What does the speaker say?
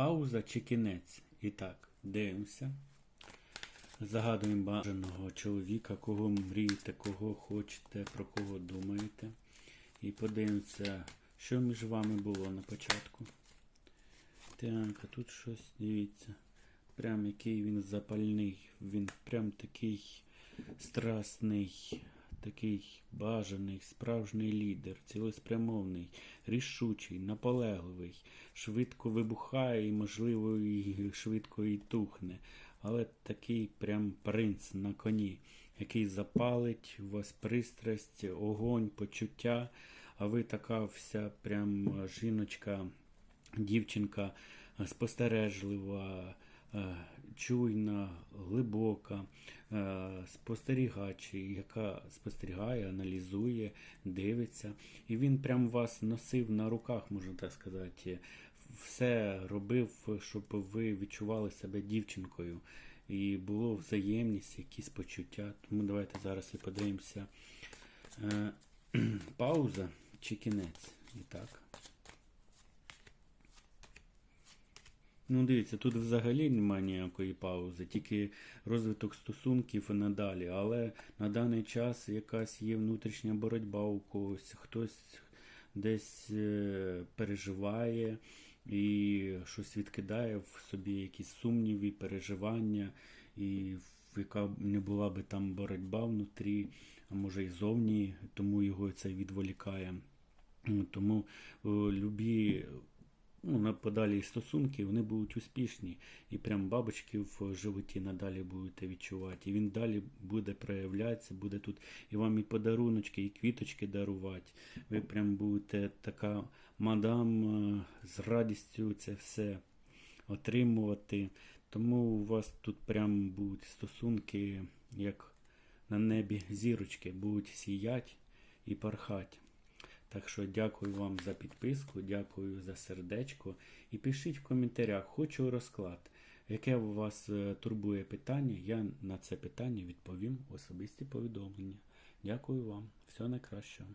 Пауза чи кінець? І так, дивимося. Загадуємо бажаного чоловіка, кого мрієте, кого хочете, про кого думаєте. І подивимося, що між вами було на початку. Так, а тут щось, дивіться. Прям який він запальний. Він прям такий страсний, такий бажаний, справжній лідер, цілеспрямовний, рішучий, наполегливий, швидко вибухає і, можливо, і швидко і тухне. Але такий прям принц на коні, який запалить у вас пристрасть, огонь, почуття, а ви така вся прям жіночка, дівчинка спостережлива, чуйна, глибока, е, спостерігач, яка спостерігає, аналізує, дивиться. І він прям вас носив на руках, можна так сказати. Все робив, щоб ви відчували себе дівчинкою. І було взаємність, якісь почуття. Тому давайте зараз і подивимося. Е, Пауза чи кінець? І так. Ну, дивіться, тут взагалі немає ніякої паузи, тільки розвиток стосунків і надалі. Але на даний час якась є внутрішня боротьба у когось, хтось десь е, переживає і щось відкидає в собі якісь сумніви, переживання, і яка не була би там боротьба внутрі, а може і зовні, тому його це відволікає. Тому любі ну, на подалі стосунки, вони будуть успішні. І прям бабочки в животі надалі будете відчувати. І він далі буде проявлятися, буде тут і вам і подаруночки, і квіточки дарувати. Ви прям будете така мадам е, з радістю це все отримувати. Тому у вас тут прям будуть стосунки, як на небі зірочки, будуть сіять і пархати. Так що дякую вам за підписку, дякую за сердечко. І пишіть в коментарях, хочу розклад. Яке у вас е, турбує питання, я на це питання відповім в особисті повідомлення. Дякую вам. Всього найкращого.